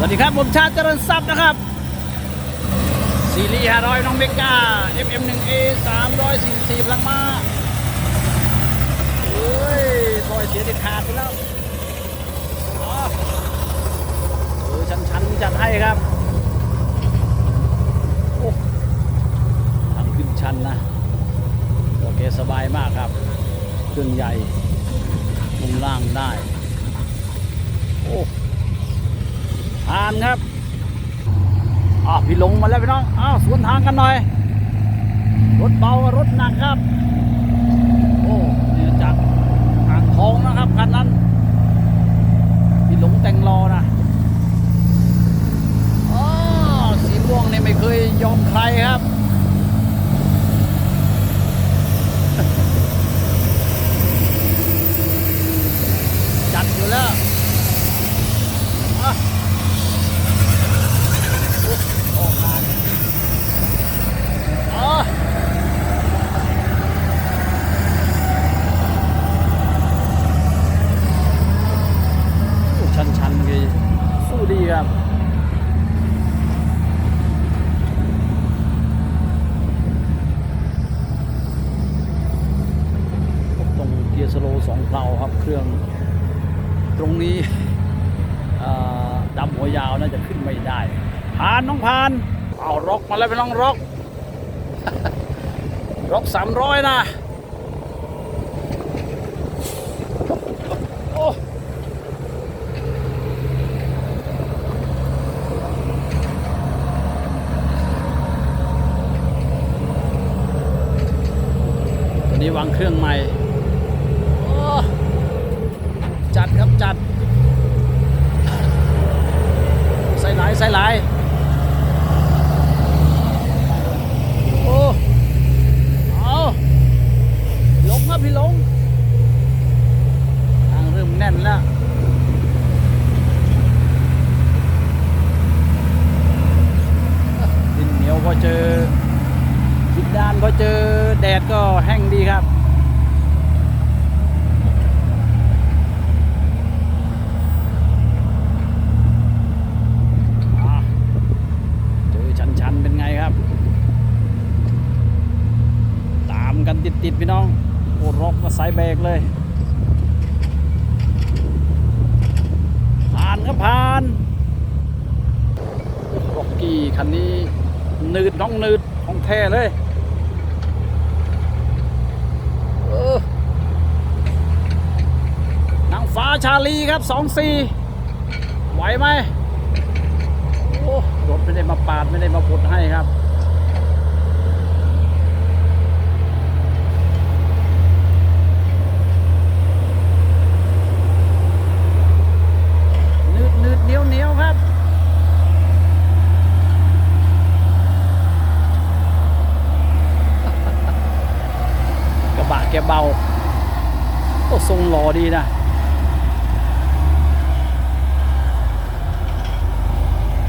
สวัสดีครับ ผมชาติเจริญทรัพย์นะครับ ซีรีส์500 น้องเมกา FM1A 344พลังมาเฮ้ยถอยเสียเด็ดขาดไปแล้วอ๋อเออชันๆจัดให้ครับโอ้ทางขึ้นชันนะโอเคสบายมากครับ เครื่องใหญ่ลงล่างได้ โอ้ ผ่านครับอ้าวพี่หลงมาแล้วพี่น้องอ้าวสวนทางกันหน่อย รถเบารถหนักครับ โอ้เนี่ยจากอ่างทองนะครับคันนั้น พี่หลงแต่งรอนะอ๋อสีม่วงเนี่ยไม่เคยยอมใครครับจัดอยู่แล้วอะโอ้ออกมาอ๋อโอ้ชันชันๆเลยสู้ดีครับ ตรงเกียร์ สโลสองเพลาครับเครื่องตรงนี้ดำหัวยาวน่าจะขึ้นไม่ได้พานน้องพานเอาร็อกมาแล้วไปน้องร็อกร็อกสามร้อยนะโอ้ตัวนี้วางเครื่องใหม่โอ้ จัดครับจัด ใส่หลายใส่หลายโอ้เอาลงครับพี่ลงทางเริ่มแน่นแล้วดินเหนียวพอเจอดินดานพอเจอแดดก็แห้งดีครับ อะเจอชันๆเป็นไงครับ ตามกันติดๆพี่น้อง โอ้ร็อกมาสายเบร กเลย ผ่านครับผ่านร็อกกี้คันนี้นืดน้องนืดของแท้เลยเออนางฟ้าชาลีครับสองสี่ไหวไหมโอ้รถไม่ได้มาปาดไม่ได้มาปดให้ครับ นืดนืดเหนียวเหนียวครับ กระบะแกเบา โอ้ท รงหล่อดีนะ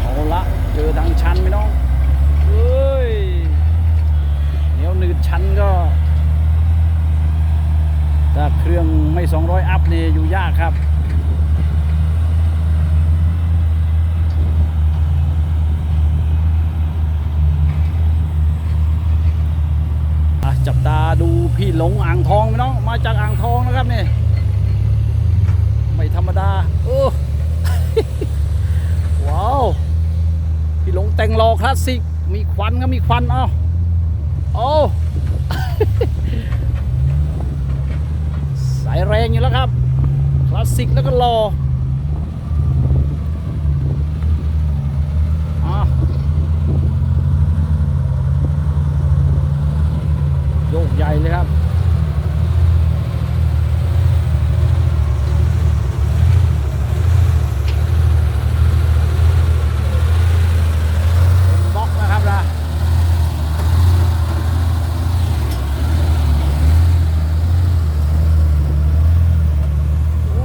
เอาละเจอทางชันไหมน้องเอ้ยเหนียวหนืดชันก็ ถ้าเครื่องไม่ 200 อัพนี่อยู่ยากครับอะจับตาดูพี่หลงอ่างทองไหมน้อง มาจากอ่างทองนะครับนี่ ไม่ธรรมดาโอ้ว้าวพี่หลงแต่งรอคลาสสิก มีควันก็มีควันเอ้าโอ้สายแรงอยู่แล้วครับ คลาสสิกแล้วก็รออโยกใหญ่เลยครับล็อกนะครับนะโอ้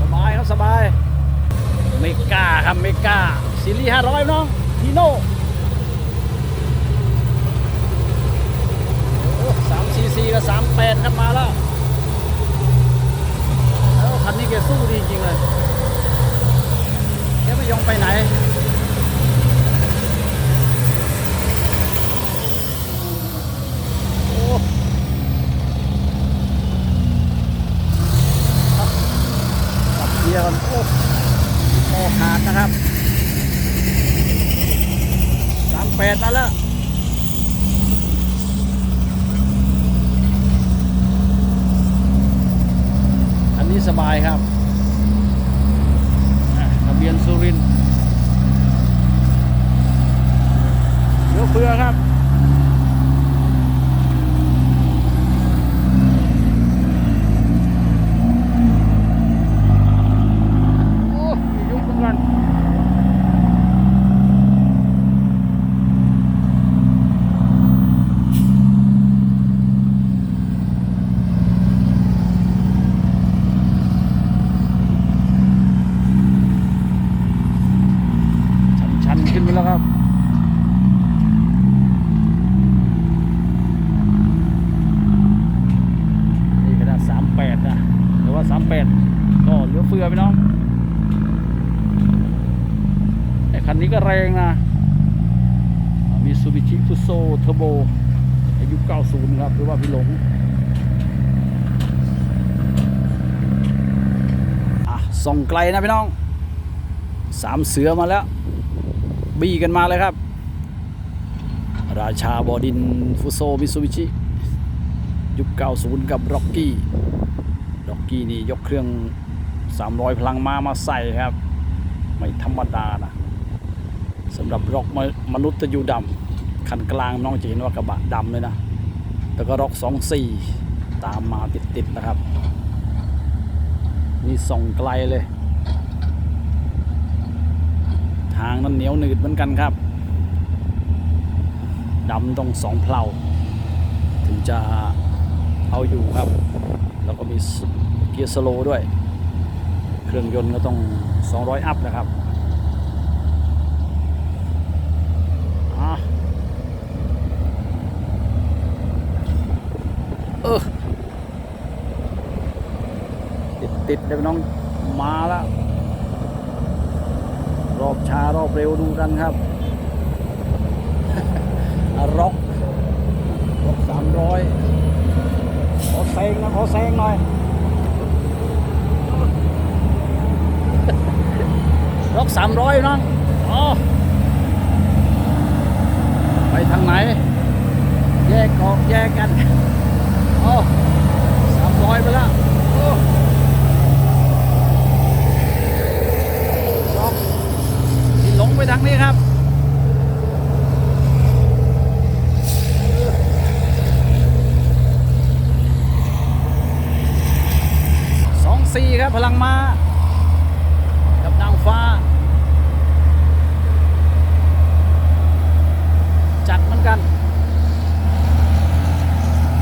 สบายครับสบาย เมกาครับเมกาซีรีส์500น้องพีโน่สามซีซีกับสามแปดครับมาแล้วแล้วคันนี้แกสู้ดีจริงเลยแกไม่ ยงไปไหน โอ้ขับเกียร์กันโอ้โอ้ขาดนะครับสามแป ดมาแล้วอันนี้สบายครับอะทะเบียนสุรินทร์เดี๋ยวเพื่อครับ โอ้ยยุบเหมือนกันชันๆขึ้นไปแล้วครับ นี่ขนาด38 นะ หรือว่า38ก็เหลือเฟือพี่น้องไอ้คันนี้ก็แรงนะมีซูบิชิฟุโซเทอร์โบอายุ 90 ครับหรือว่าพี่หลงอะส่องไกลนะพี่น้องสามเสือมาแล้ว บี้กันมาเลยครับ ราชาบอดินฟุโซมิซูบิชิยุค90 กับร็อกกี้ กกี้นี่ยกเครื่อง 300 พลังม้ามาใส่ครับ ไม่ธรรมดานะสำหรับร็อกมมนุษย์ตะยูดำคันกลางน้องจะเห็นว่ากระบะดำเลยนะแล้วก็ร็อก24ตามมาติดๆนะครับ นี่ส่องไกลเลย ทางนั้นเหนียวหนืดเหมือนกันครับดำต้องสองเพลาถึงจะเอาอยู่ครับ แล้วก็มี กียร์สโลด้วย เครื่องยนต์ก็ต้อง 200 อัพนะครับอะเออติดติดเลยพี่น้องมาแล้ว รอบช้ารอบเร็วดูกันครับอะร็อกร็อกสามร้อยขอแซงนะขอแซงหน่อย ล็อกสามร้อยน้องอ๋อไปทางไหน แยกออกแยกกันโอ้สามร้อยไปแล้วโอ้ล็อกที่หลงไปทางนี้ครับ สองสี่ครับ พลังมากับนางฟ้า จัดเหมือนกัน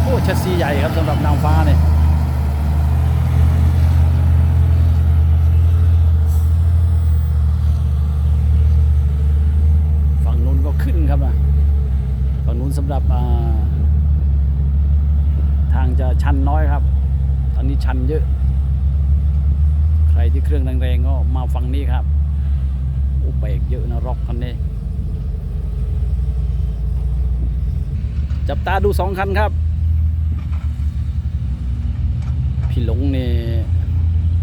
โอ้ชัดซีใหญ่ครับสำหรับนางฟ้าเนี่ยฝั่งนู้นก็ขึ้นครับนะับทางจะชันน้อยครับ ตอนนี้ชันเยอะ ใครที่เครื่องแรงๆก็มาฟังนี้ครับอ้เบกเยอะนะร็อกคันนี้ จับตาดูสองคันครับ พี่หลงนี่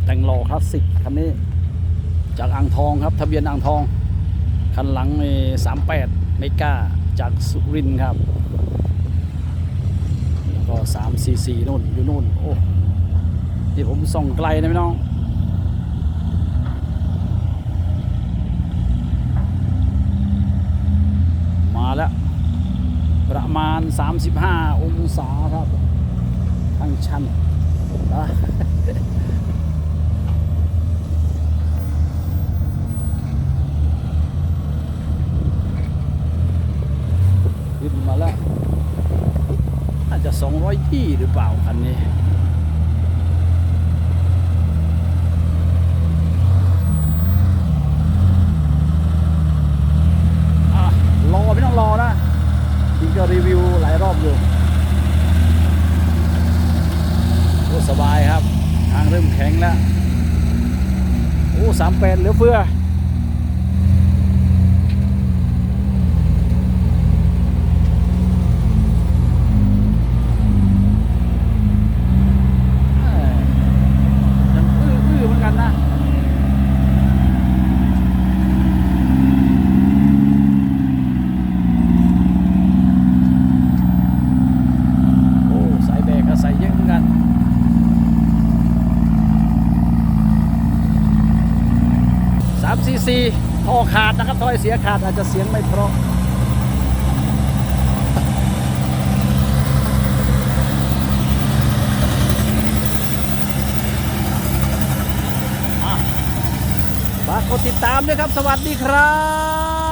แต่งโลคลาสสิกคันนี้ จากอ่างทองครับ ทะเบียนอ่างทอง คันหลังนี่สามแปดเมกา จากสุรินครับ แล้วก็สามสี่สี่นู่นอยู่นู่นโอ้นี่ผมส่องไกลนะพี่น้องมาแล้ว ประมาณ 35 องศาครับทางชันนะ 220 หรือเปล่าคันนี้รอไม่ต้องรอนะจริงก็รีวิวหลายรอบอยู่โอ้สบายครับ ทางเริ่มแข็งแล้ว โอ้สามแปดเหลือเฟือ ขาดนะครับท่อยเสียขาดอาจจะเสียงไม่เพราะฝากกดติดตามด้วยครับ สวัสดีครับ